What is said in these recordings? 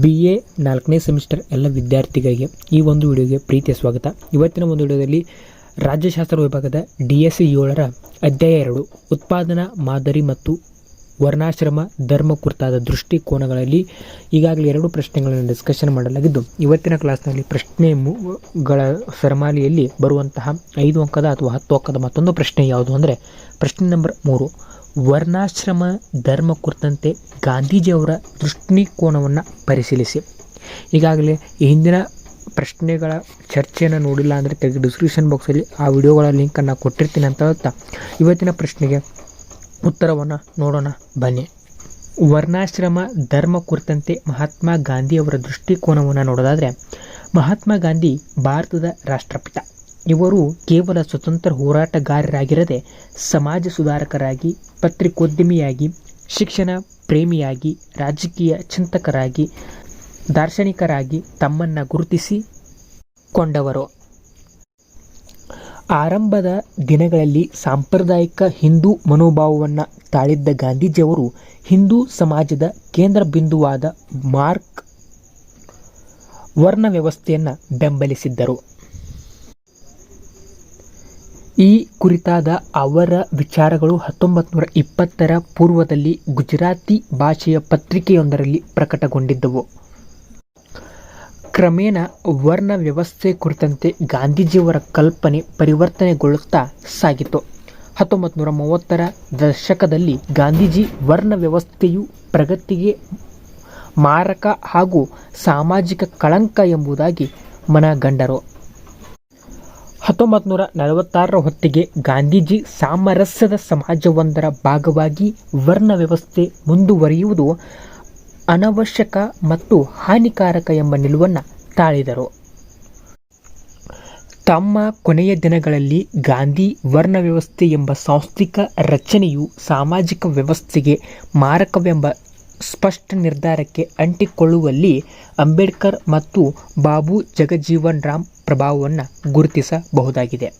B A ನಾಲ್ಕನೇ semester ಎಲ್ಲ ವಿದ್ಯಾರ್ಥಿಗಳಿಗೆ ಈ ಒಂದು ವಿಡಿಯೋಗೆ ಪ್ರೀತಿಯ ಸ್ವಾಗತ. ಇವತ್ತಿನ ಒಂದು ವಿಡಿಯೋದಲ್ಲಿ ರಾಜ್ಯಶಾಸ್ತ್ರ ವಿಭಾಗದ ಡಿ ಎಸ್ ಸಿ ಏಳರ ಅಧ್ಯಾಯ ಎರಡು, ಉತ್ಪಾದನಾ ಮಾದರಿ ಮತ್ತು ವರ್ಣಾಶ್ರಮ ಧರ್ಮ ಕುರಿತಾದ ದೃಷ್ಟಿಕೋನಗಳಲ್ಲಿ ಈಗಾಗಲೇ ಎರಡು ಪ್ರಶ್ನೆಗಳನ್ನು ಡಿಸ್ಕಷನ್ ಮಾಡಲಾಗಿದ್ದು, ಇವತ್ತಿನ ಕ್ಲಾಸ್ನಲ್ಲಿ ಪ್ರಶ್ನೆ ಮು- ಗಳ ಸರಮಾಲಿಯಲ್ಲಿ ಬರುವಂತಹ ಐದು ಅಂಕದ ಅಥವಾ ಹತ್ತು ಅಂಕದ ಮತ್ತೊಂದು ಪ್ರಶ್ನೆ ಯಾವುದು ಅಂದರೆ ಪ್ರಶ್ನೆ ನಂಬರ್ ಮೂರು. ವರ್ಣಾಶ್ರಮ ಧರ್ಮ ಕುರಿತಂತೆ ಗಾಂಧೀಜಿಯವರ ದೃಷ್ಟಿಕೋನವನ್ನು ಪರಿಶೀಲಿಸಿ. ಈಗಾಗಲೇ ಈ ಹಿಂದಿನ ಪ್ರಶ್ನೆಗಳ ಚರ್ಚೆಯನ್ನು ನೋಡಿಲ್ಲ ಅಂದರೆ ತೆಗೆದು ಡಿಸ್ಕ್ರಿಪ್ಷನ್ ಬಾಕ್ಸಲ್ಲಿ ಆ ವಿಡಿಯೋಗಳ ಲಿಂಕನ್ನು ಕೊಟ್ಟಿರ್ತೀನಿ ಅಂತ ಹೇಳ್ತಾ. ಇವತ್ತಿನ ಪ್ರಶ್ನೆಗೆ ಉತ್ತರವನ್ನು ನೋಡೋಣ, ಬನ್ನಿ. ವರ್ಣಾಶ್ರಮ ಧರ್ಮ ಕುರಿತಂತೆ ಮಹಾತ್ಮ ಗಾಂಧಿಯವರ ದೃಷ್ಟಿಕೋನವನ್ನು ನೋಡೋದಾದರೆ ಮಹಾತ್ಮ ಗಾಂಧಿ ಭಾರತದ ರಾಷ್ಟ್ರಪಿತ. ಇವರು ಕೇವಲ ಸ್ವತಂತ್ರ ಹೋರಾಟಗಾರರಾಗಿರದೆ ಸಮಾಜ ಸುಧಾರಕರಾಗಿ, ಪತ್ರಿಕೋದ್ಯಮಿಯಾಗಿ, ಶಿಕ್ಷಣ ಪ್ರೇಮಿಯಾಗಿ, ರಾಜಕೀಯ ಚಿಂತಕರಾಗಿ, ದಾರ್ಶನಿಕರಾಗಿ ತಮ್ಮನ್ನು ಗುರುತಿಸಿಕೊಂಡವರು ಆರಂಭದ ದಿನಗಳಲ್ಲಿ ಸಾಂಪ್ರದಾಯಿಕ ಹಿಂದೂ ಮನೋಭಾವವನ್ನು ತಾಳಿದ್ದ ಗಾಂಧೀಜಿಯವರು ಹಿಂದೂ ಸಮಾಜದ ಕೇಂದ್ರ ಬಿಂದುವಾದ ಮಾರ್ಕ್ ವರ್ಣ ವ್ಯವಸ್ಥೆಯನ್ನು ಬೆಂಬಲಿಸಿದ್ದರು. ಈ ಕುರಿತಾದ ಅವರ ವಿಚಾರಗಳು ಹತ್ತೊಂಬತ್ತು ನೂರ ಇಪ್ಪತ್ತರ ಪೂರ್ವದಲ್ಲಿ ಗುಜರಾತಿ ಭಾಷೆಯ ಪತ್ರಿಕೆಯೊಂದರಲ್ಲಿ ಪ್ರಕಟಗೊಂಡಿದ್ದವು. ಕ್ರಮೇಣ ವರ್ಣ ವ್ಯವಸ್ಥೆ ಕುರಿತಂತೆ ಗಾಂಧೀಜಿಯವರ ಕಲ್ಪನೆ ಪರಿವರ್ತನೆಗೊಳ್ಳುತ್ತಾ ಸಾಗಿತು. ಹತ್ತೊಂಬತ್ತು ನೂರ ಮೂವತ್ತರ ದಶಕದಲ್ಲಿ ಗಾಂಧೀಜಿ ವರ್ಣ ವ್ಯವಸ್ಥೆಯು ಪ್ರಗತಿಗೆ ಮಾರಕ ಹಾಗೂ ಸಾಮಾಜಿಕ ಕಳಂಕ ಎಂಬುದಾಗಿ ಮನಗಂಡರು. ಹತ್ತೊಂಬತ್ತು ನೂರ ನಲವತ್ತಾರರ ಹೊತ್ತಿಗೆ ಗಾಂಧೀಜಿ ಸಾಮರಸ್ಯದ ಸಮಾಜವೊಂದರ ಭಾಗವಾಗಿ ವರ್ಣ ವ್ಯವಸ್ಥೆ ಮುಂದುವರಿಯುವುದು ಅನವಶ್ಯಕ ಮತ್ತು ಹಾನಿಕಾರಕ ಎಂಬ ನಿಲುವನ್ನು ತಾಳಿದರು. ತಮ್ಮ ಕೊನೆಯ ದಿನಗಳಲ್ಲಿ ಗಾಂಧಿ ವರ್ಣ ವ್ಯವಸ್ಥೆ ಎಂಬ ಸಾಂಸ್ಥಿಕ ರಚನೆಯು ಸಾಮಾಜಿಕ ವ್ಯವಸ್ಥೆಗೆ ಮಾರಕವೆಂಬ ಸ್ಪಷ್ಟ ನಿರ್ಧಾರಕ್ಕೆ ಅಂಟಿಕೊಳ್ಳುವಲ್ಲಿ ಅಂಬೇಡ್ಕರ್ ಮತ್ತು ಬಾಬು ಜಗಜೀವನ್ ರಾಮ್ ಪ್ರಭಾವವನ್ನು ಗುರುತಿಸಬಹುದಾಗಿದೆ.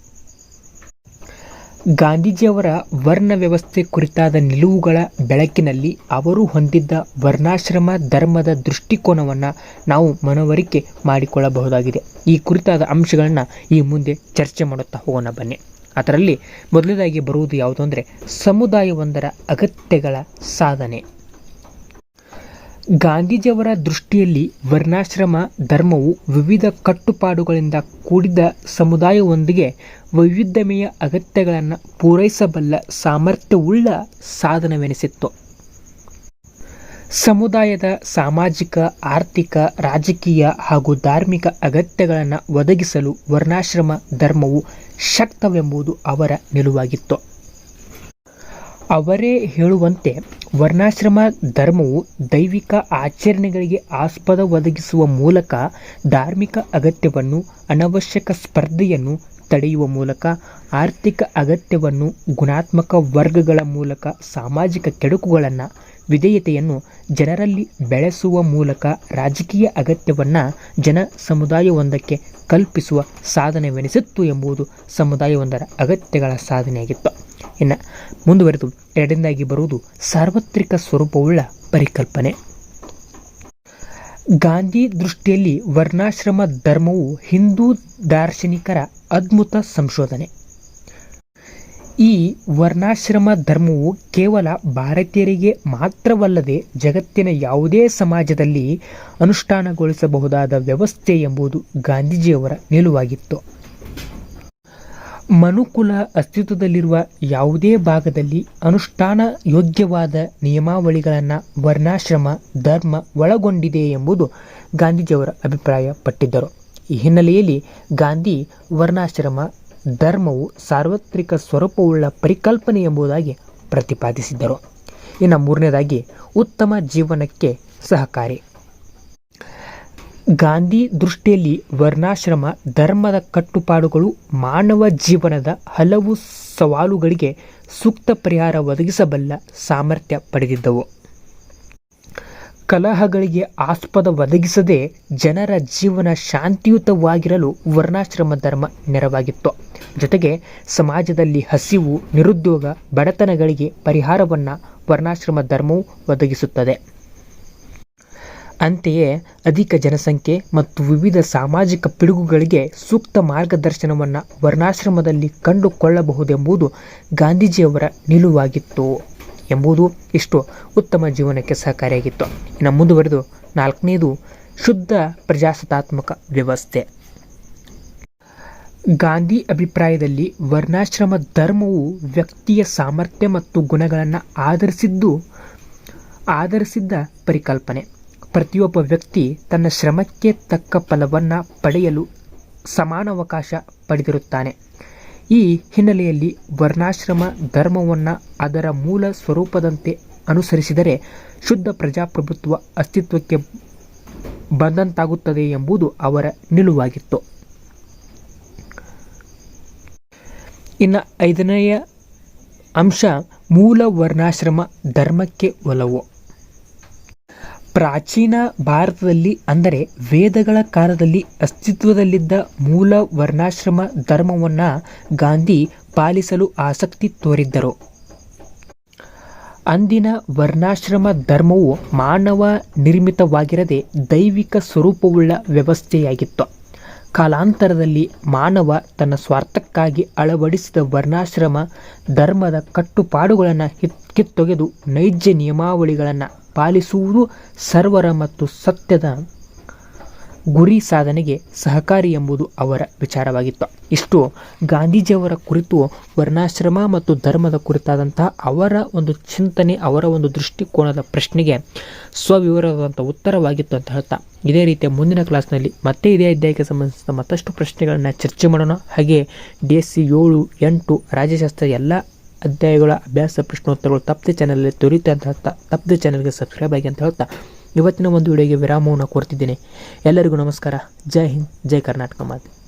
ಗಾಂಧೀಜಿಯವರ ವರ್ಣ ವ್ಯವಸ್ಥೆ ಕುರಿತಾದ ನಿಲುವುಗಳ ಬೆಳಕಿನಲ್ಲಿ ಅವರು ಹೊಂದಿದ್ದ ವರ್ಣಾಶ್ರಮ ಧರ್ಮದ ದೃಷ್ಟಿಕೋನವನ್ನು ನಾವು ಮನವರಿಕೆ ಮಾಡಿಕೊಳ್ಳಬಹುದಾಗಿದೆ. ಈ ಕುರಿತಾದ ಅಂಶಗಳನ್ನು ಈ ಮುಂದೆ ಚರ್ಚೆ ಮಾಡುತ್ತಾ ಹೋಗೋಣ ಬನ್ನಿ. ಅದರಲ್ಲಿ ಮೊದಲನೇದಾಗಿ ಬರುವುದು ಯಾವುದು ಅಂದರೆ ಸಮುದಾಯವೊಂದರ ಅಗತ್ಯಗಳ ಸಾಧನೆ. ಗಾಂಧೀಜಿಯವರ ದೃಷ್ಟಿಯಲ್ಲಿ ವರ್ಣಾಶ್ರಮ ಧರ್ಮವು ವಿವಿಧ ಕಟ್ಟುಪಾಡುಗಳಿಂದ ಕೂಡಿದ ಸಮುದಾಯವೊಂದಿಗೆ ವೈವಿಧ್ಯಮಯ ಅಗತ್ಯಗಳನ್ನು ಪೂರೈಸಬಲ್ಲ ಸಾಮರ್ಥ್ಯವುಳ್ಳ ಸಾಧನವೆನಿಸಿತ್ತು. ಸಮುದಾಯದ ಸಾಮಾಜಿಕ, ಆರ್ಥಿಕ, ರಾಜಕೀಯ ಹಾಗೂ ಧಾರ್ಮಿಕ ಅಗತ್ಯಗಳನ್ನು ಒದಗಿಸಲು ವರ್ಣಾಶ್ರಮ ಧರ್ಮವು ಶಕ್ತವೆಂಬುದು ಅವರ ನಿಲುವಾಗಿತ್ತು. ಅವರೇ ಹೇಳುವಂತೆ ವರ್ಣಾಶ್ರಮ ಧರ್ಮವು ದೈವಿಕ ಆಚರಣೆಗಳಿಗೆ ಆಸ್ಪದ ಒದಗಿಸುವ ಮೂಲಕ ಧಾರ್ಮಿಕ ಅಗತ್ಯವನ್ನು, ಅನವಶ್ಯಕ ಸ್ಪರ್ಧೆಯನ್ನು ತಡೆಯುವ ಮೂಲಕ, ಆರ್ಥಿಕ ಅಗತ್ಯವನ್ನು ಗುಣಾತ್ಮಕ ವರ್ಗಗಳ ಮೂಲಕ ಸಾಮಾಜಿಕ ಕೆಡುಕುಗಳನ್ನು ವಿಧೇಯತೆಯನ್ನು ಜನರಲ್ಲಿ ಬೆಳೆಸುವ ಮೂಲಕ ರಾಜಕೀಯ ಅಗತ್ಯವನ್ನು ಜನ ಸಮುದಾಯವೊಂದಕ್ಕೆ ಕಲ್ಪಿಸುವ ಸಾಧನೆವೆನಿಸಿತ್ತು ಎಂಬುದು ಸಮುದಾಯವೊಂದರ ಅಗತ್ಯಗಳ ಸಾಧನೆಯಾಗಿತ್ತು. ಇನ್ನು ಮುಂದುವರೆದು ಎರಡನೇದಾಗಿ ಬರುವುದು ಸಾರ್ವತ್ರಿಕ ಸ್ವರೂಪವುಳ್ಳ ಪರಿಕಲ್ಪನೆ. ಗಾಂಧಿ ದೃಷ್ಟಿಯಲ್ಲಿ ವರ್ಣಾಶ್ರಮ ಧರ್ಮವು ಹಿಂದೂ ದಾರ್ಶನಿಕರ ಅದ್ಭುತ ಸಂಶೋಧನೆ. ಈ ವರ್ಣಾಶ್ರಮ ಧರ್ಮವು ಕೇವಲ ಭಾರತೀಯರಿಗೆ ಮಾತ್ರವಲ್ಲದೆ ಜಗತ್ತಿನ ಯಾವುದೇ ಸಮಾಜದಲ್ಲಿ ಅನುಷ್ಠಾನಗೊಳಿಸಬಹುದಾದ ವ್ಯವಸ್ಥೆ ಎಂಬುದು ಗಾಂಧೀಜಿಯವರ ನಿಲುವಾಗಿತ್ತು. ಮನುಕುಲ ಅಸ್ತಿತ್ವದಲ್ಲಿರುವ ಯಾವುದೇ ಭಾಗದಲ್ಲಿ ಅನುಷ್ಠಾನ ಯೋಗ್ಯವಾದ ನಿಯಮಾವಳಿಗಳನ್ನು ವರ್ಣಾಶ್ರಮ ಧರ್ಮ ಒಳಗೊಂಡಿದೆ ಎಂಬುದು ಗಾಂಧೀಜಿಯವರ ಅಭಿಪ್ರಾಯಪಟ್ಟಿದ್ದರು. ಈ ಹಿನ್ನೆಲೆಯಲ್ಲಿ ಗಾಂಧಿ ವರ್ಣಾಶ್ರಮ ಧರ್ಮವು ಸಾರ್ವತ್ರಿಕ ಸ್ವರೂಪವುಳ್ಳ ಪರಿಕಲ್ಪನೆ ಎಂಬುದಾಗಿ ಪ್ರತಿಪಾದಿಸಿದ್ದರು. ಇನ್ನು ಮೂರನೇದಾಗಿ, ಉತ್ತಮ ಜೀವನಕ್ಕೆ ಸಹಕಾರಿ. ಗಾಂಧಿ ದೃಷ್ಟಿಯಲ್ಲಿ ವರ್ಣಾಶ್ರಮ ಧರ್ಮದ ಕಟ್ಟುಪಾಡುಗಳು ಮಾನವ ಜೀವನದ ಹಲವು ಸವಾಲುಗಳಿಗೆ ಸೂಕ್ತ ಪರಿಹಾರ ಒದಗಿಸಬಲ್ಲ ಸಾಮರ್ಥ್ಯ ಪಡೆದಿದ್ದವು. ಕಲಹಗಳಿಗೆ ಆಸ್ಪದ ಒದಗಿಸದೆ ಜನರ ಜೀವನ ಶಾಂತಿಯುತವಾಗಿರಲು ವರ್ಣಾಶ್ರಮ ಧರ್ಮ ನೆರವಾಗಿತ್ತು. ಜೊತೆಗೆ ಸಮಾಜದಲ್ಲಿ ಹಸಿವು, ನಿರುದ್ಯೋಗ, ಬಡತನಗಳಿಗೆ ಪರಿಹಾರವನ್ನು ವರ್ಣಾಶ್ರಮ ಧರ್ಮವು ಒದಗಿಸುತ್ತದೆ. ಅಂತೆಯೇ ಅಧಿಕ ಜನಸಂಖ್ಯೆ ಮತ್ತು ವಿವಿಧ ಸಾಮಾಜಿಕ ಪಿಡುಗುಗಳಿಗೆ ಸೂಕ್ತ ಮಾರ್ಗದರ್ಶನವನ್ನು ವರ್ಣಾಶ್ರಮದಲ್ಲಿ ಕಂಡುಕೊಳ್ಳಬಹುದೆಂಬುದು ಗಾಂಧೀಜಿಯವರ ನಿಲುವಾಗಿತ್ತು. ಎಂಬುದು ಇಷ್ಟು ಉತ್ತಮ ಜೀವನಕ್ಕೆ ಸಹಕಾರಿಯಾಗಿತ್ತು. ಇನ್ನು ಮುಂದುವರೆದು ನಾಲ್ಕನೇದು ಶುದ್ಧ ಪ್ರಜಾಸತ್ತಾತ್ಮಕ ವ್ಯವಸ್ಥೆ. ಗಾಂಧಿ ಅಭಿಪ್ರಾಯದಲ್ಲಿ ವರ್ಣಾಶ್ರಮ ಧರ್ಮವು ವ್ಯಕ್ತಿಯ ಸಾಮರ್ಥ್ಯ ಮತ್ತು ಗುಣಗಳನ್ನು ಆಧರಿಸಿದ್ದು, ಆಧರಿಸಿದ್ದ ಪರಿಕಲ್ಪನೆ. ಪ್ರತಿಯೊಬ್ಬ ವ್ಯಕ್ತಿ ತನ್ನ ಶ್ರಮಕ್ಕೆ ತಕ್ಕ ಫಲವನ್ನು ಪಡೆಯಲು ಸಮಾನ ಅವಕಾಶ ಪಡೆದಿರುತ್ತಾನೆ. ಈ ಹಿನ್ನೆಲೆಯಲ್ಲಿ ವರ್ಣಾಶ್ರಮ ಧರ್ಮವನ್ನು ಅದರ ಮೂಲ ಸ್ವರೂಪದಂತೆ ಅನುಸರಿಸಿದರೆ ಶುದ್ಧ ಪ್ರಜಾಪ್ರಭುತ್ವ ಅಸ್ತಿತ್ವಕ್ಕೆ ಬಂದಂತಾಗುತ್ತದೆ ಎಂಬುದು ಅವರ ನಿಲುವಾಗಿತ್ತು. ಇನ್ನು ಐದನೆಯ ಅಂಶ, ಮೂಲ ವರ್ಣಾಶ್ರಮ ಧರ್ಮಕ್ಕೆ ಒಲವು. ಪ್ರಾಚೀನ ಭಾರತದಲ್ಲಿ ಅಂದರೆ ವೇದಗಳ ಕಾಲದಲ್ಲಿ ಅಸ್ತಿತ್ವದಲ್ಲಿದ್ದ ಮೂಲ ವರ್ಣಾಶ್ರಮ ಧರ್ಮವನ್ನು ಗಾಂಧಿ ಪಾಲಿಸಲು ಆಸಕ್ತಿ ತೋರಿದ್ದರು. ಅಂದಿನ ವರ್ಣಾಶ್ರಮ ಧರ್ಮವು ಮಾನವ ನಿರ್ಮಿತವಾಗಿರದೆ ದೈವಿಕ ಸ್ವರೂಪವುಳ್ಳ ವ್ಯವಸ್ಥೆಯಾಗಿತ್ತು. ಕಾಲಾಂತರದಲ್ಲಿ ಮಾನವ ತನ್ನ ಸ್ವಾರ್ಥಕ್ಕಾಗಿ ಅಳವಡಿಸಿದ ವರ್ಣಾಶ್ರಮ, ಧರ್ಮದ ಕಟ್ಟುಪಾಡುಗಳನ್ನು ಕಿತ್ತೊಗೆದು ನೈಜ ನಿಯಮಾವಳಿಗಳನ್ನು ಪಾಲಿಸುವುದು ಸರ್ವರ ಮತ್ತು ಸತ್ಯದ ಗುರಿ ಸಾಧನೆಗೆ ಸಹಕಾರಿ ಎಂಬುದು ಅವರ ವಿಚಾರವಾಗಿತ್ತು. ಇಷ್ಟು ಗಾಂಧೀಜಿಯವರ ಕುರಿತು ವರ್ಣಾಶ್ರಮ ಮತ್ತು ಧರ್ಮದ ಕುರಿತಾದಂತಹ ಅವರ ಒಂದು ಚಿಂತನೆ, ಅವರ ಒಂದು ದೃಷ್ಟಿಕೋನದ ಪ್ರಶ್ನೆಗೆ ಸ್ವವಿವರವಾದಂಥ ಉತ್ತರವಾಗಿತ್ತು ಅಂತ ಹೇಳ್ತಾ. ಇದೇ ರೀತಿಯ ಮುಂದಿನ ಕ್ಲಾಸ್ನಲ್ಲಿ ಮತ್ತೆ ಇದೇ ಅಧ್ಯಾಯಕ್ಕೆ ಸಂಬಂಧಿಸಿದ ಮತ್ತಷ್ಟು ಪ್ರಶ್ನೆಗಳನ್ನು ಚರ್ಚೆ ಮಾಡೋಣ. ಹಾಗೆ ಡಿ ಎಸ್ ಸಿ ಏಳು, ಎಂಟು ರಾಜ್ಯಶಾಸ್ತ್ರ ಎಲ್ಲ ಅಧ್ಯಾಯಗಳ ಅಭ್ಯಾಸ ಪ್ರಶ್ನೋತ್ತರಗಳು ತಪ್ಪದೆ ಚಾನಲಲ್ಲಿ ದೊರೆಯುತ್ತೆ ಅಂತ ಹೇಳ್ತಾ. ತಪ್ಪದೆ ಚಾನಲ್ಗೆ ಸಬ್ಸ್ಕ್ರೈಬ್ ಆಗಿ ಅಂತ ಹೇಳ್ತಾ. ಇವತ್ತಿನ ಒಂದು ವಿಡಿಯೋಗೆ ವಿರಾಮವನ್ನು ಕೊಡ್ತಿದ್ದೀನಿ. ಎಲ್ಲರಿಗೂ ನಮಸ್ಕಾರ. ಜೈ ಹಿಂದ್ ಜೈ ಕರ್ನಾಟಕ ಮಾತೆ.